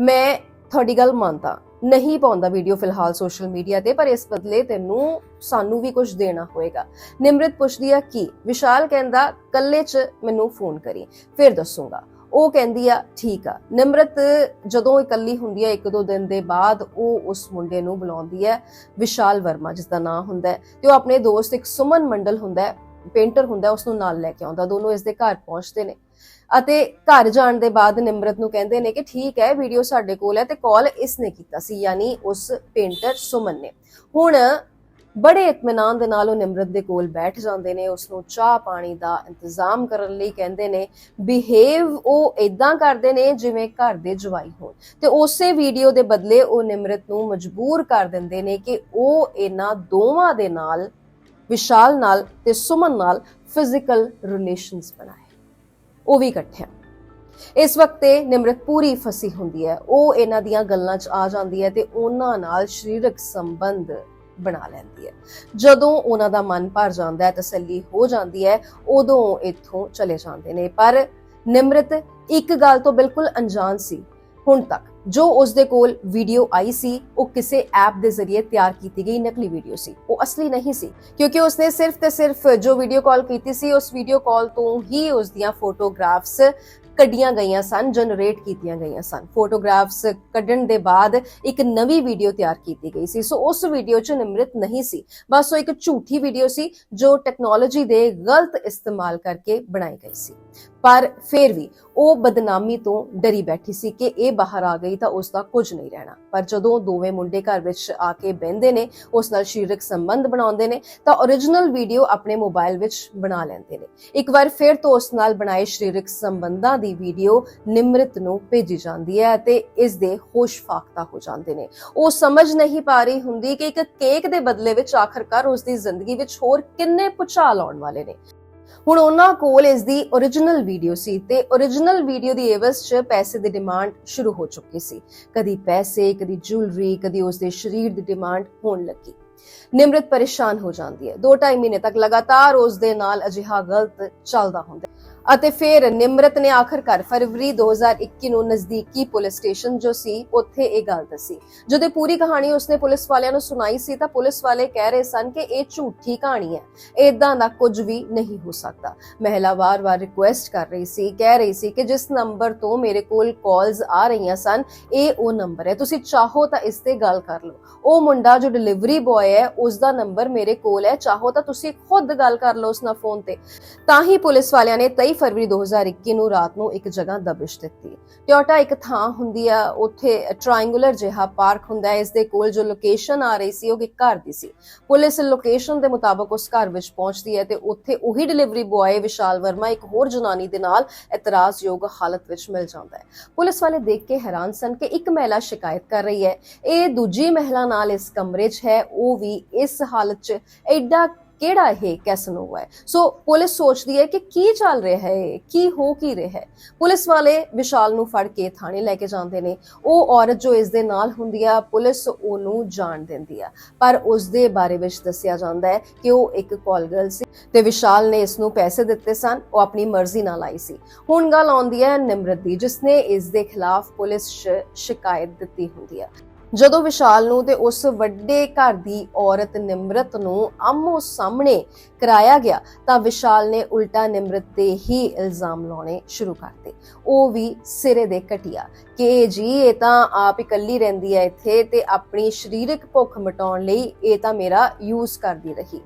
ਮੈਂ ਤੁਹਾਡੀ ਗੱਲ ਮੰਨਦਾ। ਨਹੀਂ ਪਾਉਂਦਾ ਵੀਡੀਓ ਫਿਲਹਾਲ ਸੋਸ਼ਲ ਮੀਡੀਆ ਤੇ, ਪਰ ਇਸ ਬਦਲੇ ਤੈਨੂੰ ਸਾਨੂੰ ਵੀ ਕੁਝ ਦੇਣਾ ਹੋਏਗਾ। ਨਿਮਰਤ ਪੁੱਛਦੀ ਆ ਕੀ, ਵਿਸ਼ਾਲ ਕਹਿੰਦਾ ਕੱਲੇ 'ਚ ਮੈਨੂੰ ਫੋਨ ਕਰੀ। ਫਿਰ ਦੱਸੂਗਾ। ਉਹ ਕਹਿੰਦੀ ਆ ਠੀਕ ਆ। ਨਿਮਰਤ ਜਦੋਂ ਇਕੱਲੀ ਹੁੰਦੀ ਹੈ ਇੱਕ ਦੋ ਦਿਨ ਦੇ ਬਾਅਦ ਉਹ ਉਸ ਮੁੰਡੇ ਨੂੰ ਬੁਲਾਉਂਦੀ ਹੈ ਵਿਸ਼ਾਲ ਵਰਮਾ ਜਿਸ ਦਾ ਨਾਮ ਹੁੰਦਾ ਹੈ। ਤੇ ਉਹ ਆਪਣੇ ਦੋਸਤ ਇੱਕ ਸੁਮਨ ਮੰਡਲ ਹੁੰਦਾ ਹੈ ਪੇਂਟਰ ਹੁੰਦਾ ਹੈ, ਉਸ ਨੂੰ ਨਾਲ ਲੈ ਕੇ ਆਉਂਦਾ। ਦੋਨੋਂ ਇਸ ਦੇ ਘਰ ਪਹੁੰਚਦੇ ਨੇ। ਅਤੇ ਘਰ ਜਾਣ ਦੇ ਬਾਅਦ ਨਿਮਰਤ ਨੂੰ ਕਹਿੰਦੇ ਨੇ ਕਿ ਠੀਕ ਹੈ ਵੀਡੀਓ ਸਾਡੇ ਕੋਲ ਹੈ ਤੇ ਕਾਲ ਇਸ ਨੇ ਕੀਤਾ ਸੀ ਯਾਨੀ ਉਸ ਪੇਂਟਰ ਸੁਮਨ ਨੇ। ਹੁਣ ਬੜੇ ਇਤਮਾਨਾਨ ਦੇ ਨਾਲ ਉਹ ਨਿਮਰਤ ਦੇ ਕੋਲ ਬੈਠ ਜਾਂਦੇ ਨੇ ਉਸ ਨੂੰ ਚਾਹ ਪਾਣੀ ਦਾ ਇੰਤਜ਼ਾਮ ਕਰਨ ਲਈ ਕਹਿੰਦੇ ਨੇ, ਬਿਹੇਵ ਉਹ ਇਦਾਂ ਕਰਦੇ ਨੇ ਜਿਵੇਂ ਘਰ ਦੇ ਜਵਾਈ ਹੋਣ। ਤੇ ਉਸੇ ਵੀਡੀਓ ਦੇ ਬਦਲੇ ਉਹ ਨਿਮਰਤ ਨੂੰ ਮਜਬੂਰ ਕਰ ਦਿੰਦੇ ਨੇ ਕਿ ਉਹ ਇਹਨਾਂ ਦੋਵਾਂ ਦੇ ਨਾਲ, ਵਿਸ਼ਾਲ ਨਾਲ ਤੇ ਸੁਮਨ ਨਾਲ ਫਿਜ਼ੀਕਲ ਰਿਲੇਸ਼ਨਸ ਬਣਾਏ। ਉਹ ਵੀ ਇਕੱਠਿਆਂ ਇਸ ਵਕਤ ਤੇ ਨਿਮਰਤ ਪੂਰੀ ਫਸੀ ਹੁੰਦੀ ਹੈ। ਉਹ ਇਹਨਾਂ ਦੀਆਂ ਗੱਲਾਂ 'ਚ ਆ ਜਾਂਦੀ ਹੈ ਤੇ ਉਹਨਾਂ ਨਾਲ ਸਰੀਰਕ ਸੰਬੰਧ ਬਣਾ ਲੈਂਦੀ ਹੈ। ਜਦੋਂ ਉਹਨਾਂ ਦਾ ਮਨ ਭਰ ਜਾਂਦਾ ਹੈ, ਤਸੱਲੀ ਹੋ ਜਾਂਦੀ ਹੈ, ਉਦੋਂ ਇੱਥੋਂ ਚਲੇ ਜਾਂਦੇ ਨੇ। ਪਰ ਨਿਮਰਤ ਇੱਕ ਗੱਲ ਤੋਂ ਬਿਲਕੁਲ ਅਣਜਾਣ ਸੀ। ਹੁਣ ਤੱਕ ਜੋ ਉਸ ਦੇ ਕੋਲ ਵੀਡੀਓ ਆਈ ਸੀ, ਉਹ ਕਿਸੇ ਐਪ ਦੇ ਜ਼ਰੀਏ ਤਿਆਰ ਕੀਤੀ ਗਈ ਨਕਲੀ ਵੀਡੀਓ ਸੀ। ਉਹ ਅਸਲੀ ਨਹੀਂ ਸੀ, ਕਿਉਂਕਿ ਉਸਨੇ ਸਿਰਫ ਤੇ ਸਿਰਫ ਜੋ ਵੀਡੀਓ ਕਾਲ ਕੀਤੀ ਸੀ, ਉਸ ਵੀਡੀਓ ਕਾਲ ਤੋਂ ਹੀ ਉਸ ਦੀਆਂ ਫੋਟੋਗ੍ਰਾਫਸ ਕੱਢੀਆਂ ਗਈਆਂ ਸਨ ਜਨਰੇਟ ਕੀਤੀਆਂ ਗਈਆਂ ਸਨ। ਫੋਟੋਗ੍ਰਾਫਸ ਕੱਢਣ ਦੇ ਬਾਅਦ ਇੱਕ ਨਵੀਂ ਵੀਡੀਓ ਤਿਆਰ ਕੀਤੀ ਗਈ ਸੀ। ਸੋ ਉਸ ਵੀਡੀਓ 'ਚ ਨਿਮਰਤ ਨਹੀਂ ਸੀ। ਬਸ ਉਹ ਇੱਕ ਝੂਠੀ ਵੀਡੀਓ ਸੀ ਜੋ ਟੈਕਨੋਲੋਜੀ ਦੇ ਗਲਤ ਇਸਤੇਮਾਲ ਕਰਕੇ ਬਣਾਈ ਗਈ ਸੀ। ਪਰ ਫਿਰ ਵੀ ਉਹ ਬਦਨਾਮੀ ਤੋਂ ਡਰੀ ਬੈਠੀ ਸੀ ਕਿ ਇਹ ਬਾਹਰ ਆ ਗਈ ਤਾਂ ਉਸ ਦਾ ਕੁਝ ਨਹੀਂ ਰਹਿਣਾ। ਪਰ ਜਦੋਂ ਦੋਵੇਂ ਮੁੰਡੇ ਘਰ ਵਿੱਚ ਆ ਕੇ ਬਹਿੰਦੇ ਨੇ, ਉਸ ਨਾਲ ਸਰੀਰਕ ਸੰਬੰਧ ਬਣਾਉਂਦੇ ਨੇ, ਤਾਂ origignal ਵੀਡੀਓ ਆਪਣੇ ਮੋਬਾਈਲ ਵਿੱਚ ਬਣਾ ਲੈਂਦੇ ਨੇ। ਇੱਕ ਵਾਰ ਫਿਰ ਤੋਂ ਉਸ ਨਾਲ ਬਣਾਏ ਸਰੀਰਕ ਸੰਬੰਧਾਂ ਦੀ ਵੀਡੀਓ ਨਿਮਰਤ ਨੂੰ ਭੇਜੀ ਜਾਂਦੀ ਹੈ ਅਤੇ ਇਸ ਦੇ ਹੋਸ਼ ਫਾਕਤਾ ਹੋ ਜਾਂਦੇ ਨੇ। ਉਹ ਸਮਝ ਨਹੀਂ ਪਾ ਰਹੀ ਹੁੰਦੀ ਕਿ ਇੱਕ ਕੇਕ ਦੇ ਬਦਲੇ ਵਿੱਚ ਆਖਰਕਾਰ ਉਸ ਦੀ ਜ਼ਿੰਦਗੀ ਵਿੱਚ ਹੋਰ ਕਿੰਨੇ ਪੁਚਾਲ ਆਉਣ ਵਾਲੇ ਨੇ। ਹੁਣ ਉਹਨਾਂ ਕੋਲ ਇਸ ਦੀ origignal ਵੀਡੀਓ ਸੀ ਤੇ origignal ਵੀਡੀਓ ਦੀ ਏਵਜ਼ 'ਚ ਪੈਸੇ ਦੀ ਡਿਮਾਂਡ ਸ਼ੁਰੂ ਹੋ ਚੁੱਕੀ ਸੀ। ਕਦੀ ਪੈਸੇ, ਕਦੀ ਜੁਐਲਰੀ ਕਦੀ ਉਸ ਦੇ ਸਰੀਰ ਦੀ ਡਿਮਾਂਡ ਹੋਣ ਲੱਗੀ। ਨਿਮਰਤ ਪਰੇਸ਼ਾਨ ਹੋ ਜਾਂਦੀ ਹੈ। 2.5 ਮਹੀਨੇ ਤੱਕ ਲਗਾਤਾਰ ਉਸ ਦੇ ਨਾਲ ਅਜਿਹਾ ਗਲਤ ਚੱਲਦਾ ਹੁੰਦਾ ਅਤੇ ਫਿਰ ਨਿਮਰਤ ਨੇ ਆਖਰਕਾਰ ਫਰਵਰੀ 2021 ਨੂੰ ਨਜ਼ਦੀਕੀ ਪੁਲਿਸ ਸਟੇਸ਼ਨ ਜੋ ਸੀ, ਉੱਥੇ ਇਹ ਗੱਲ ਦੱਸੀ। ਜਦੋਂ ਪੂਰੀ ਕਹਾਣੀ ਉਸਨੇ ਪੁਲਿਸ ਵਾਲਿਆਂ ਨੂੰ ਸੁਣਾਈ ਸੀ, ਤਾਂ ਪੁਲਿਸ ਵਾਲੇ ਕਹਿ ਰਹੇ ਸਨ ਕਿ ਇਹ ਝੂਠੀ ਕਹਾਣੀ ਹੈ। ਇਦਾਂ ਦਾ ਕੁਝ ਵੀ ਨਹੀਂ ਹੋ ਸਕਦਾ। ਮਹਿਲਾ ਵਾਰ-ਵਾਰ ਰਿਕੁਐਸਟ ਕਰ ਰਹੀ ਸੀ, ਕਹਿ ਰਹੀ ਸੀ ਕਿ ਜਿਸ ਨੰਬਰ ਤੋਂ ਮੇਰੇ ਕੋਲ ਕਾਲਸ ਆ ਰਹੀਆਂ ਸਨ, ਇਹ ਉਹ ਨੰਬਰ ਹੈ। ਤੁਸੀਂ ਚਾਹੋ ਤਾਂ ਇਸ ਤੇ ਗੱਲ ਕਰ ਲਓ। ਉਹ ਮੁੰਡਾ ਜੋ ਡਿਲੀਵਰੀ ਬॉय ਹੈ ਉਸ ਦਾ ਨੰਬਰ ਮੇਰੇ ਕੋਲ ਹੈ। ਚਾਹੋ ਤਾਂ ਤੁਸੀਂ ਖੁਦ ਗੱਲ ਕਰ ਲਓ ਉਸ ਨਾਲ ਫੋਨ ਤੇ। ਤਾਂ ਹੀ ਪੁਲਿਸ ਵਾਲਿਆਂ ਨੇ 23 23 ਫਰਵਰੀ 2021 ਨੂੰ ਰਾਤ ਨੂੰ ਇੱਕ ਜਗ੍ਹਾ ਦਬਿਸ਼ ਦਿੱਤੀ। ਟਿਓਟਾ ਇੱਕ ਥਾਂ ਹੁੰਦੀ ਆ, ਉੱਥੇ ਟ੍ਰਾਇੰਗੂਲਰ ਜਿਹਾ ਪਾਰਕ ਹੁੰਦਾ ਹੈ, ਇਸ ਦੇ ਕੋਲ ਜੋ ਲੋਕੇਸ਼ਨ ਆ ਰਹੀ ਸੀ, ਉਹ ਇੱਕ ਘਰ ਦੀ ਸੀ। ਪੁਲਿਸ ਲੋਕੇਸ਼ਨ ਦੇ ਮੁਤਾਬਕ ਉਸ ਘਰ ਵਿੱਚ ਪਹੁੰਚਦੀ ਹੈ ਤੇ ਉੱਥੇ ਉਹੀ ਡਿਲੀਵਰੀ ਬੁਆਏ ਵਿਸ਼ਾਲ ਵਰਮਾ, ਇੱਕ ਹੋਰ ਜਨਾਨੀ ਦੇ ਨਾਲ ਇਤਰਾਜ਼ਯੋਗ ਹਾਲਤ ਵਿੱਚ ਮਿਲ ਜਾਂਦਾ ਹੈ। ਪੁਲਿਸ ਵਾਲੇ ਦੇਖ ਕੇ ਹੈਰਾਨ ਸਨ ਕਿ ਇੱਕ ਮਹਿਲਾ ਸ਼ਿਕਾਇਤ ਕਰ ਰਹੀ ਹੈ। ਇਹ ਦੂਜੀ ਮਹਿਲਾ ਨਾਲ ਇਸ ਕਮਰੇ 'ਚ ਹੈ, ਉਹ ਵੀ ਇਸ ਹਾਲਤ 'ਚ। ਐਡਾ ਕਿਹੜਾ ਇਹ ਕੈਸਨੋ ਹੈ? ਸੋ ਪੁਲਿਸ ਸੋਚਦੀ ਹੈ ਕਿ ਕੀ ਚੱਲ ਰਿਹਾ ਹੈ, ਕੀ ਹੋ ਕੀ ਰਿਹਾ ਹੈ? ਪੁਲਿਸ ਵਾਲੇ ਵਿਸ਼ਾਲ ਨੂੰ ਫੜ ਕੇ ਥਾਣੇ ਲੈ ਕੇ ਜਾਂਦੇ ਨੇ। ਉਹ ਔਰਤ ਜੋ ਇਸ ਦੇ ਨਾਲ ਹੁੰਦੀ ਆ, ਪੁਲਿਸ ਉਹਨੂੰ ਜਾਣ ਦਿੰਦੀ ਆ। ਪਰ ਉਸ ਦੇ ਬਾਰੇ ਵਿੱਚ ਦੱਸਿਆ ਜਾਂਦਾ ਹੈ ਕਿ ਉਹ ਇੱਕ ਕਾਲ ਗਰਲ ਸੀ ਤੇ ਵਿਸ਼ਾਲ ਨੇ ਇਸ ਨੂੰ ਪੈਸੇ ਦਿੱਤੇ ਸਨ, ਉਹ ਆਪਣੀ ਮਰਜ਼ੀ ਨਾਲ ਆਈ ਸੀ। ਹੁਣ ਗੱਲ ਆਉਂਦੀ ਹੈ ਨਿਮਰਤ ਦੀ, ਜਿਸ ਨੇ ਇਸ ਦੇ ਖਿਲਾਫ ਪੁਲਿਸ ਸ਼ਿਕਾਇਤ ਦਿੱਤੀ ਹੁੰਦੀ ਹੈ ਜਦੋਂ ਵਿਸ਼ਾਲ ਨੂੰ ਤੇ ਉਸ ਵੱਡੇ ਘਰ ਦੀ ਔਰਤ ਨਿਮਰਤ ਨੂੰ ਆਮੋ ਸਾਹਮਣੇ ਕਰਾਇਆ ਗਿਆ, ਤਾਂ ਵਿਸ਼ਾਲ ਨੇ ਉਲਟਾ ਨਿਮਰਤ ਤੇ ਹੀ ਇਲਜ਼ਾਮ ਲਾਉਣੇ ਸ਼ੁਰੂ ਕਰਤੇ ਉਹ ਵੀ ਸਿਰੇ ਦੇ ਘਟਿਆ, ਕਿ ਜੀ, ਇਹ ਤਾਂ ਆਪ ਇਕੱਲੀ ਰਹਿੰਦੀ ਹੈ ਇੱਥੇ ਤੇ ਆਪਣੀ ਸਰੀਰਕ ਭੁੱਖ ਮਿਟਾਉਣ ਲਈ ਇਹ ਤਾਂ ਮੇਰਾ ਯੂਜ਼ ਕਰਦੀ ਰਹੀ।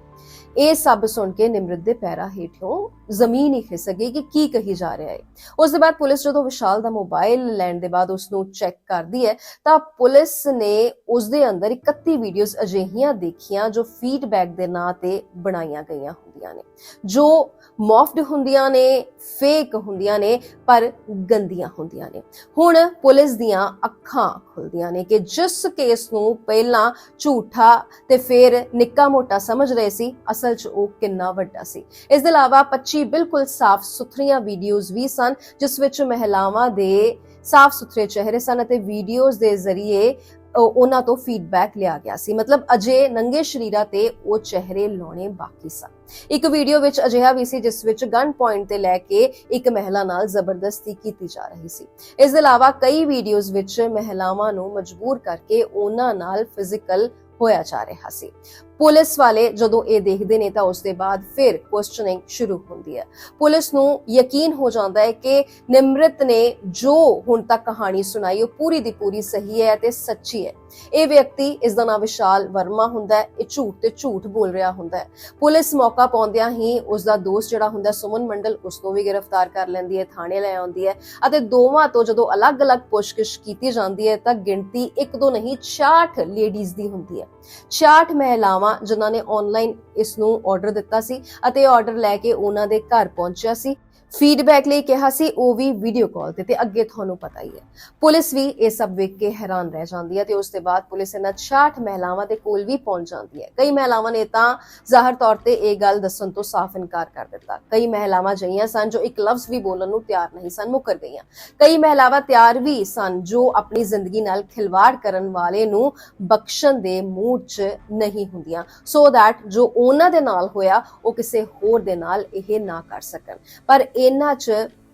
ਇਹ ਸਭ ਸੁਣ ਕੇ ਨਿਮਰਤ ਦੇ ਪੈਰਾਂ ਹੇਠੋਂ ਜ਼ਮੀਨ ਹੀ ਖਿਸਕ ਗਈ ਕਿ ਕੀ ਕਹੀ ਜਾ ਰਿਹਾ ਹੈ। ਉਸ ਦੇ ਬਾਅਦ ਪੁਲਿਸ ਜਦੋਂ ਵਿਸ਼ਾਲ ਦਾ ਮੋਬਾਈਲ ਲੈਣ ਦੇ ਬਾਅਦ ਉਸ ਨੂੰ ਚੈੱਕ ਕਰਦੀ ਹੈ, ਤਾਂ ਪੁਲਿਸ ਨੇ ਉਸ ਦੇ ਅੰਦਰ 31 ਵੀਡੀਓਜ਼ ਅਜਿਹੀਆਂ ਦੇਖੀਆਂ ਜੋ ਫੀਡਬੈਕ ਦੇ ਨਾਂ ਤੇ ਬਣਾਈਆਂ ਗਈਆਂ ਹੁੰਦੀਆਂ ਨੇ। ਜੋ ਮੌਫਡ ਹੁੰਦੀਆਂ ਨੇ, ਫੇਕ ਹੁੰਦੀਆਂ ਨੇ, ਪਰ ਗੰਦੀਆਂ ਹੁੰਦੀਆਂ ਨੇ। ਹੁਣ ਪੁਲਿਸ ਦੀਆਂ ਅੱਖਾਂ ਖੁੱਲਦੀਆਂ ਨੇ ਕਿ ਜਿਸ ਕੇਸ ਨੂੰ ਪਹਿਲਾਂ ਝੂਠਾ ਤੇ ਫਿਰ ਨਿੱਕਾ ਮੋਟਾ ਸਮਝ ਰਹੇ ਸੀ ਅਸਲ 'ਚ ਉਹ ਕਿੰਨਾ ਵੱਡਾ ਸੀ। ਇਸ ਦੇ ਇਲਾਵਾ 25 ਬਿਲਕੁਲ ਸਾਫ਼ ਸੁਥਰੀਆਂ ਵੀਡੀਓਜ਼ ਵੀ ਸਨ, ਜਿਸ ਵਿੱਚ ਮਹਿਲਾਵਾਂ ਦੇ ਸਾਫ਼ ਸੁਥਰੇ ਚਿਹਰੇ ਸਨ ਅਤੇ ਵੀਡੀਓਜ਼ ਦੇ ਜ਼ਰੀਏ ਉਹਨਾਂ ਤੋਂ ਫੀਡਬੈਕ ਲਿਆ ਗਿਆ ਸੀ। ਮਤਲਬ ਅਜੇ ਨੰਗੇ ਸ਼ਰੀਰਾਂ ਤੇ ਉਹ ਚਿਹਰੇ ਲਾਉਣੇ ਬਾਕੀ ਸਨ। ਇੱਕ ਵੀਡੀਓ ਵਿੱਚ ਅਜਿਹਾ ਵੀ ਸੀ, ਜਿਸ ਵਿੱਚ ਗਨ ਪੁਆਇੰਟ ਤੇ ਲੈ ਕੇ ਇੱਕ ਮਹਿਲਾ ਨਾਲ ਜ਼ਬਰਦਸਤੀ ਕੀਤੀ ਜਾ ਰਹੀ ਸੀ। ਇਸ ਦੇ ਇਲਾਵਾ ਕਈ ਵੀਡੀਓਜ਼ ਵਿੱਚ ਮਹਿਲਾਵਾਂ ਨੂੰ ਮਜਬੂਰ ਕਰਕੇ ਉਹਨਾਂ ਨਾਲ ਫਿਜ਼ੀਕਲ ਹੋਇਆ ਜਾ ਰਿਹਾ ਸੀ। ਪੁਲਿਸ ਵਾਲੇ ਜਦੋਂ ਇਹ ਦੇਖਦੇ ਨੇ ਤਾਂ ਉਸ ਦੇ ਬਾਅਦ ਫਿਰ ਕੁਐਸਚਨਿੰਗ ਸ਼ੁਰੂ ਹੁੰਦੀ ਹੈ। ਪੁਲਿਸ ਨੂੰ ਯਕੀਨ ਹੋ ਜਾਂਦਾ ਹੈ ਕਿ ਨਿਮਰਤ ਨੇ ਜੋ ਹੁਣ ਤੱਕ ਕਹਾਣੀ ਸੁਣਾਈ, ਉਹ ਪੂਰੀ ਦੀ ਪੂਰੀ ਸਹੀ ਹੈ ਤੇ ਸੱਚੀ ਹੈ। ਇਹ ਵਿਅਕਤੀ ਇਸ ਦਾ ਨਾਮ ਵਿਸ਼ਾਲ ਵਰਮਾ ਹੁੰਦਾ ਹੈ, ਇਹ ਝੂਠ ਤੇ ਝੂਠ ਬੋਲ ਰਿਹਾ ਹੁੰਦਾ ਹੈ। ਪੁਲਿਸ ਮੌਕਾ ਪਾਉਂਦਿਆਂ ਹੀ ਉਸ ਦਾ ਦੋਸਤ ਜਿਹੜਾ ਹੁੰਦਾ ਸੁਮਨ ਮੰਡਲ, ਉਸ ਨੂੰ ਵੀ ਗ੍ਰਿਫਤਾਰ ਕਰ ਲੈਂਦੀ ਹੈ, ਥਾਣੇ ਲੈ ਆਉਂਦੀ ਹੈ ਅਤੇ ਦੋਵਾਂ ਤੋਂ ਜਦੋਂ ਅਲੱਗ-ਅਲੱਗ ਪੁੱਛਗਿੱਛ ਕੀਤੀ ਜਾਂਦੀ ਹੈ ਤਾਂ ਗਿਣਤੀ ਇੱਕ ਦੋ ਨਹੀਂ 66 ਲੇਡੀਜ਼ ਦੀ ਹੁੰਦੀ ਹੈ। 66 ਮਹਿਲਾਵਾਂ ਜਿਨ੍ਹਾਂ ਨੇ ਆਨਲਾਈਨ ਇਸ ਨੂੰ ਆਰਡਰ ਦਿੱਤਾ ਸੀ ਅਤੇ ਆਰਡਰ ਲੈ ਕੇ ਉਹਨਾਂ ਦੇ ਘਰ ਪਹੁੰਚਿਆ ਸੀ। ਫੀਡਬੈਕ ਲਈ ਕਿਹਾ ਸੀ, ਉਹ ਵੀ ਵੀਡੀਓ ਕਾਲ ਤੇ ਤੇ ਅੱਗੇ ਤੁਹਾਨੂੰ ਪਤਾ ਹੀ ਹੈ। ਪੁਲਿਸ ਵੀ ਇਹ ਸਭ ਵੇਖ ਕੇ ਹੈਰਾਨ ਰਹਿ ਜਾਂਦੀ ਹੈ ਤੇ ਉਸ ਦੇ ਬਾਅਦ ਪੁਲਿਸ ਇਹਨਾਂ 66 ਮਹਿਲਾਵਾਂ ਦੇ ਕੋਲ ਵੀ ਪਹੁੰਚ ਜਾਂਦੀ ਹੈ। ਕਈ ਮਹਿਲਾਵਾਂ ਨੇ ਤਾਂ ਜ਼ਾਹਰ ਤੌਰ ਤੇ ਇਹ ਗੱਲ ਦੱਸਣ ਤੋਂ ਸਾਫ਼ ਇਨਕਾਰ ਕਰ ਦਿੱਤਾ। ਕਈ ਮਹਿਲਾਵਾਂ ਜਈਆਂ ਸਨ ਜੋ ਇੱਕ ਲਫ਼ਜ਼ ਵੀ ਬੋਲਣ ਨੂੰ ਤਿਆਰ ਨਹੀਂ ਸਨ, ਮੁੱਕਰ ਗਈਆਂ। ਕਈ ਮਹਿਲਾਵਾਂ ਤਿਆਰ ਵੀ ਸਨ ਜੋ ਆਪਣੀ ਜ਼ਿੰਦਗੀ ਨਾਲ ਖਿਲਵਾੜ ਕਰਨ ਵਾਲੇ ਨੂੰ ਬਖਸ਼ਣ ਦੇ ਮੂਡ 'ਚ ਨਹੀਂ ਹੁੰਦੀਆਂ। ਸੋ ਥੈਟ ਜੋ ਉਹਨਾਂ ਦੇ ਨਾਲ ਹੋਇਆ, ਉਹ ਕਿਸੇ ਹੋਰ ਦੇ ਨਾਲ ਇਹ ਨਾ ਕਰ ਸਕਣ। ਪਰ ਇਹਨਾਂ 'ਚ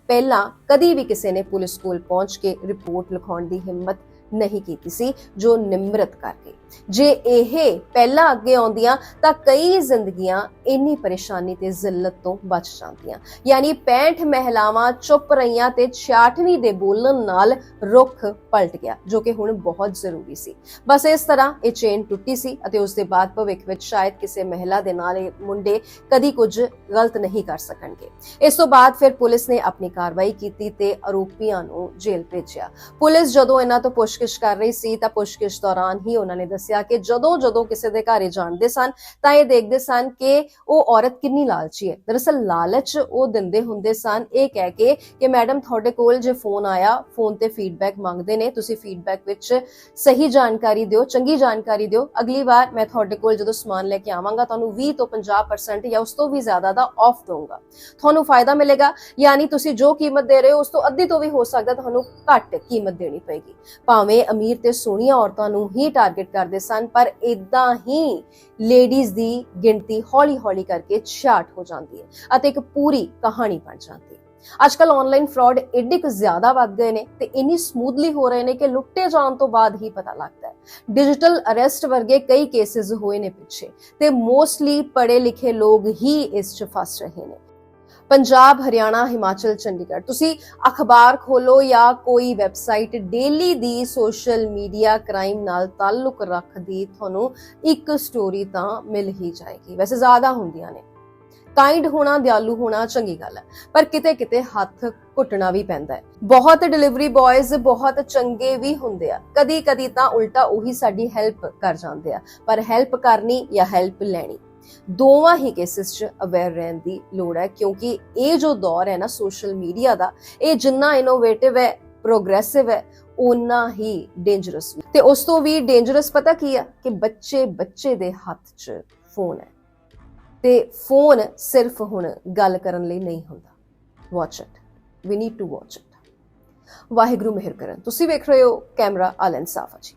ਪਹਿਲਾਂ ਕਦੀ ਵੀ ਕਿਸੇ ਨੇ ਪੁਲਿਸ ਕੋਲ ਪਹੁੰਚ ਕੇ ਰਿਪੋਰਟ ਲਿਖਾਉਣ ਦੀ ਹਿੰਮਤ ਨਹੀਂ ਕੀਤੀ ਸੀ, ਜੋ ਨਿਮਰਤ ਕਰ ਗਈ ਜੇ ਇਹ ਪਹਿਲਾਂ ਅੱਗੇ ਆਉਂਦੀਆਂ ਤਾਂ ਕਈ ਜ਼ਿੰਦਗੀਆਂ ਇੰਨੀ ਪਰੇਸ਼ਾਨੀ ਤੇ ਜ਼ਿਲਤ ਤੋਂ ਬਚ ਜਾਂਦੀਆਂ। ਯਾਨੀ 65 ਮਹਿਲਾਵਾਂ ਚੁੱਪ ਰਹੀਆਂ ਤੇ 66ਵੀਂ ਦੇ ਬੋਲਣ ਨਾਲ ਰੁੱਖ ਪਲਟ ਗਿਆ, ਜੋ ਕਿ ਹੁਣ ਬਹੁਤ ਜ਼ਰੂਰੀ ਸੀ। ਬਸ ਇਸ ਤਰ੍ਹਾਂ ਇਹ ਚੇਨ ਟੁੱਟੀ ਸੀ ਅਤੇ ਉਸ ਦੇ ਬਾਅਦ ਭਵਿੱਖ ਵਿੱਚ ਸ਼ਾਇਦ ਕਿਸੇ ਮਹਿਲਾ ਦੇ ਨਾਲ ਇਹ ਮੁੰਡੇ ਕਦੀ ਕੁਝ ਗਲਤ ਨਹੀਂ ਕਰ ਸਕਣਗੇ। ਇਸ ਤੋਂ ਬਾਅਦ ਫਿਰ ਪੁਲਿਸ ਨੇ ਆਪਣੀ ਕਾਰਵਾਈ ਕੀਤੀ ਤੇ ਆਰੋਪੀਆਂ ਨੂੰ ਜੇਲ੍ਹ ਭੇਜਿਆ। ਪੁਲਿਸ ਜਦੋਂ ਇਹਨਾਂ ਤੋਂ ਪੁੱਛਗਿੱਛ ਕਰ ਰਹੀ ਸੀ ਤਾਂ ਪੁੱਛਗਿੱਛ ਦੌਰਾਨ ਹੀ ਉਹਨਾਂ ਨੇ ਦੱਸਿਆ ਕਿ ਜਦੋਂ ਜਦੋਂ ਕਿਸੇ ਦੇ ਘਰੇ ਜਾਂਦੇ ਸਨ, ਤਾਂ ਇਹ ਦੇਖਦੇ ਸਨ ਕਿ ਉਹ ਔਰਤ ਕਿੰਨੀ ਲਾਲਚੀ ਹੈ। ਦਰਅਸਲ ਲਾਲਚ ਉਹ ਦਿੰਦੇ ਹੁੰਦੇ ਸਨ। ਇਹ ਕਹਿ ਕੇ ਕਿ, ਮੈਡਮ, ਤੁਹਾਡੇ ਕੋਲ ਜੇ ਫੋਨ ਆਇਆ, ਫੋਨ ਤੇ ਫੀਡਬੈਕ ਮੰਗਦੇ ਨੇ। ਤੁਸੀਂ ਫੀਡਬੈਕ ਵਿੱਚ ਸਹੀ ਜਾਣਕਾਰੀ ਦਿਓ, ਚੰਗੀ ਜਾਣਕਾਰੀ ਦਿਓ। ਅਗਲੀ ਵਾਰ ਮੈਂ ਤੁਹਾਡੇ ਕੋਲ ਜਦੋਂ ਸਮਾਨ ਲੈ ਕੇ ਆਵਾਂਗਾ, ਤੁਹਾਨੂੰ 20 ਤੋਂ 50% ਜਾਂ ਉਸ ਤੋਂ ਵੀ ਜ਼ਿਆਦਾ ਦਾ ਆਫ ਦਊਂਗਾ। ਤੁਹਾਨੂੰ ਫਾਇਦਾ ਮਿਲੇਗਾ। ਯਾਨੀ ਤੁਸੀਂ ਜੋ ਕੀਮਤ ਦੇ ਰਹੇ ਹੋ, ਉਸ ਤੋਂ ਅੱਧੀ ਤੋਂ ਵੀ ਹੋ ਸਕਦਾ ਤੁਹਾਨੂੰ ਘੱਟ ਕੀਮਤ ਦੇਣੀ ਪਏਗੀ। ਭਾਵੇਂ ਅਮੀਰ ਤੇ ਸੋਹਣੀਆਂ ਔਰਤਾਂ ਨੂੰ ਹੀ ਟਾਰਗੇਟ ਕਰ ਕਰਦੇ ਸਨ, ਪਰ ਇਦਾਂ ਹੀ ਲੇਡੀਜ਼ ਦੀ ਗਿਣਤੀ ਹੌਲੀ-ਹੌਲੀ ਕਰਕੇ 66 ਹੋ ਜਾਂਦੀ ਹੈ ਅਤੇ ਇੱਕ ਪੂਰੀ ਕਹਾਣੀ ਬਣ ਜਾਂਦੀ ਹੈ। ਅੱਜ ਕੱਲ ਆਨਲਾਈਨ ਫਰਾਡ ਏਡੇ ਕੁ ਜ਼ਿਆਦਾ ਵੱਧ ਗਏ ਨੇ ਤੇ ਇੰਨੀ ਸਮੂਥਲੀ ਹੋ ਰਹੇ ਨੇ ਕਿ ਲੁੱਟੇ ਜਾਣ ਤੋਂ ਬਾਅਦ ਹੀ ਪਤਾ ਲੱਗਦਾ ਹੈ। ਡਿਜੀਟਲ ਅਰੈਸਟ ਵਰਗੇ ਕਈ ਕੇਸਿਸ ਹੋਏ ਨੇ ਪਿੱਛੇ ਤੇ ਮੋਸਟਲੀ ਪੜ੍ਹੇ ਲਿਖੇ ਲੋਕ ਹੀ ਇਸ 'ਚ ਫਸ ਰਹੇ ਨੇ। ਪੰਜਾਬ, ਹਰਿਆਣਾ, ਹਿਮਾਚਲ, ਚੰਡੀਗੜ੍ਹ। ਤੁਸੀਂ ਅਖਬਾਰ ਖੋਲੋ ਜਾਂ ਕੋਈ ਵੈਬਸਾਈਟ ਡੇਲੀ ਦੀ ਸੋਸ਼ਲ ਮੀਡੀਆ ਕ੍ਰਾਈਮ ਨਾਲ ਤਾਲੁਕ ਰੱਖਦੀ ਤੁਹਾਨੂੰ ਇੱਕ ਸਟੋਰੀ ਤਾਂ ਮਿਲ ਹੀ ਜਾਏਗੀ। ਵੈਸੇ ਜ਼ਿਆਦਾ ਹੁੰਦੀਆਂ ਨੇ। ਕਾਈਂਡ ਹੋਣਾ, ਦਿਆਲੂ ਹੋਣਾ ਚੰਗੀ ਗੱਲ ਹੈ, ਪਰ ਕਿਤੇ ਕਿਤੇ ਹੱਥ ਘੁੱਟਣਾ ਵੀ ਪੈਂਦਾ ਹੈ। ਬਹੁਤ ਡਿਲੀਵਰੀ ਬॉयਜ਼ ਬਹੁਤ ਚੰਗੇ ਵੀ ਹੁੰਦੇ ਆ। ਕਦੀ ਕਦੀ ਤਾਂ ਉਲਟਾ ਉਹੀ ਸਾਡੀ ਹੈਲਪ ਕਰ ਜਾਂਦੇ ਆ। ਪਰ ਹੈਲਪ ਕਰਨੀ ਜਾਂ ਹੈਲਪ ਲੈਣੀ ਦੋਵਾਂ ਹੀ ਕੇਸਿਸ 'ਚ ਅਵੇਅਰ ਰਹਿਣ ਦੀ ਲੋੜ ਹੈ, ਕਿਉਂਕਿ ਇਹ ਜੋ ਦੌਰ ਹੈ ਨਾ ਸੋਸ਼ਲ ਮੀਡੀਆ ਦਾ, ਇਹ ਜਿੰਨਾ ਇਨੋਵੇਟਿਵ ਹੈ ਪ੍ਰੋਗਰੈਸਿਵ ਹੈ ਉਨਾ ਹੀ ਡੇਂਜਰਸ ਵੀ ਤੇ ਉਸ ਤੋਂ ਵੀ ਡੇਂਜਰਸ ਪਤਾ ਕੀ ਆ? ਕਿ ਬੱਚੇ ਬੱਚੇ ਦੇ ਹੱਥ 'ਚ ਫੋਨ ਹੈ। ਤੇ ਫੋਨ ਸਿਰਫ ਹੁਣ ਗੱਲ ਕਰਨ ਲਈ ਨਹੀਂ ਹੁੰਦਾ। Watch it we need to watch it Waheguru ਮਿਹਰ ਕਰਨ। ਤੁਸੀਂ ਵੇਖ ਰਹੇ ਹੋ ਕੈਮਰਾ ਆਲ ਇਨਸਾਫ ਜੀ।